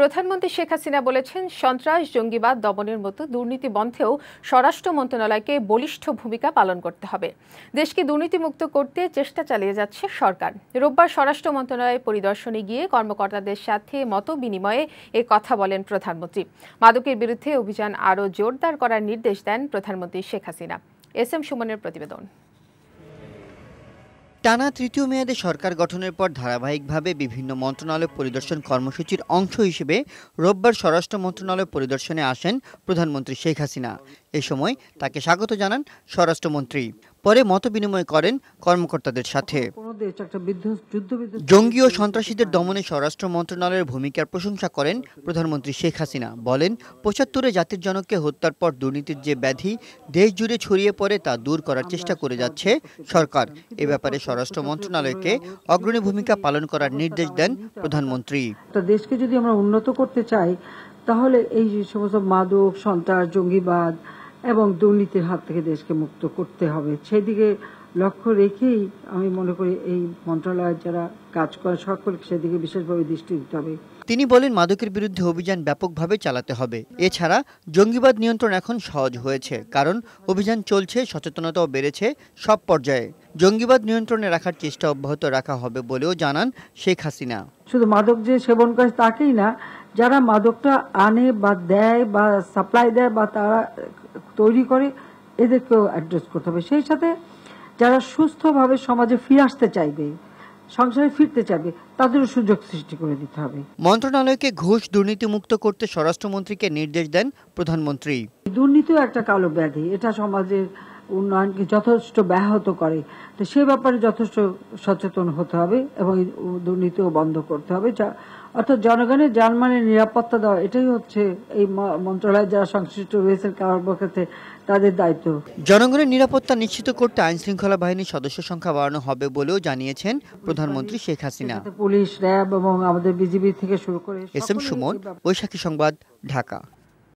প্রধানমন্ত্রী শেখ হাসিনা বলেছেন, সন্ত্রাস, জঙ্গিবাদ, দমনের মতো দুর্নীতি বন্ধেও স্বরাষ্ট্র মন্ত্রণালয়কে বলিষ্ঠ ভূমিকা পালন করতে হবে। দেশকে দুর্নীতিমুক্ত করতে চেষ্টা চালিয়ে যাচ্ছে সরকার। রোববার স্বরাষ্ট্র মন্ত্রণালয় পরিদর্শনে গিয়ে কর্মকর্তাদের সাথে মত বিনিময়ে এ কথা বলেন প্রধানমন্ত্রী। মাদকের বিরুদ্ধে অভিযান আরও জোরদার করার নির্দেশ দেন প্রধানমন্ত্রী শেখ হাসিনা। এস এম সুমনের প্রতিবেদন। টানা তৃতীয় মেয়াদে সরকার গঠনের পর ধারাবাহিকভাবে বিভিন্ন মন্ত্রণালয় পরিদর্শন কর্মসূচির অংশ হিসেবে রোববার স্বরাষ্ট্র মন্ত্রণালয় পরিদর্শনে আসেন প্রধানমন্ত্রী শেখ হাসিনা। এ সময় তাকে স্বাগত জানান স্বরাষ্ট্রমন্ত্রী। পরে মত বিনিময় করেন কর্মকর্তাদের সাথে। জঙ্গি ও সন্ত্রাসীদের দমনে স্বরাষ্ট্র মন্ত্রণালয়ের ভূমিকার প্রশংসা করেন প্রধানমন্ত্রী শেখ হাসিনা। বলেন পঁচাত্তরে জাতির জনককে হত্যার পর দুর্নীতির যে ব্যাধি দেশ জুড়ে ছড়িয়ে পড়ে তা দূর করার চেষ্টা করে যাচ্ছে সরকার। এ ব্যাপারে স্বরাষ্ট্র মন্ত্রণালয়কে অগ্রণী ভূমিকা পালন করার নির্দেশ দেন প্রধানমন্ত্রী। দেশকে যদি আমরা উন্নত করতে চাই তাহলে এই যে সমস্ত মাদক সন্ত্রাস জঙ্গিবাদ এবং দুর্নীতির হাত থেকে দেশকে মুক্ত করতে হবে। সেদিকে লক্ষ্য রেখেই আমি মনে করি এই মন্ত্রণালয়ের যারা কাজ করে সকলকে সেদিকে বিশেষভাবে দৃষ্টি দিতে হবে। তিনি বলেন মাদকের বিরুদ্ধে অভিযান ব্যাপকভাবে চালাতে হবে। এছাড়া জঙ্গিবাদ নিয়ন্ত্রণ এখন সহজ হয়েছে কারণ অভিযান চলছে সচেতনতাও বেড়েছে সব পর্যায়ে। জঙ্গিবাদ নিয়ন্ত্রণে রাখার চেষ্টা অব্যাহত রাখা হবে বলেও জানান শেখ হাসিনা। শুধু মাদক যে সেবন করে তাকেই না যারা মাদকটা আনে বা দেয় বা সাপ্লাই দেয় বা তারা তৈরি করে এদেরকেও অ্যাড্রেস করতে হবে। সেই সাথে যারা সুস্থভাবে সমাজে ফিরে আসতে চাইবে সংসারে ফিরতে চাইবে তাদেরও সুযোগ সৃষ্টি করে দিতে হবে। মন্ত্রণালয়কে ঘুষ দুর্নীতিমুক্ত করতে স্বরাষ্ট্রমন্ত্রীকে নির্দেশ দেন প্রধানমন্ত্রী। দুর্নীতিও একটা কালো ব্যাধি। এটা সমাজের উন্নয়নকে যথেষ্ট ব্যাহত করে তো সে ব্যাপারে যথেষ্ট সচেতন হতে হবে এবং দুর্নীতিও বন্ধ করতে হবে। যা অর্থাৎ জনগণের জানমানের নিরাপত্তা দেওয়া এটাই হচ্ছে এই মন্ত্রণালয়ে যারা সংশ্লিষ্ট রয়েছেন কর্মক্ষেত্রে তাদের দায়িত্ব। জনগণের নিরাপত্তা নিশ্চিত করতে আইন শৃঙ্খলা বাহিনীর সদস্য সংখ্যা বাড়ানো হবে বলেও জানিয়েছেন প্রধানমন্ত্রী শেখ হাসিনা। পুলিশ র্যাব এবং আমাদের বিজিবি থেকে শুরু করে এস এম সুমন বৈশাখী সংবাদ ঢাকা।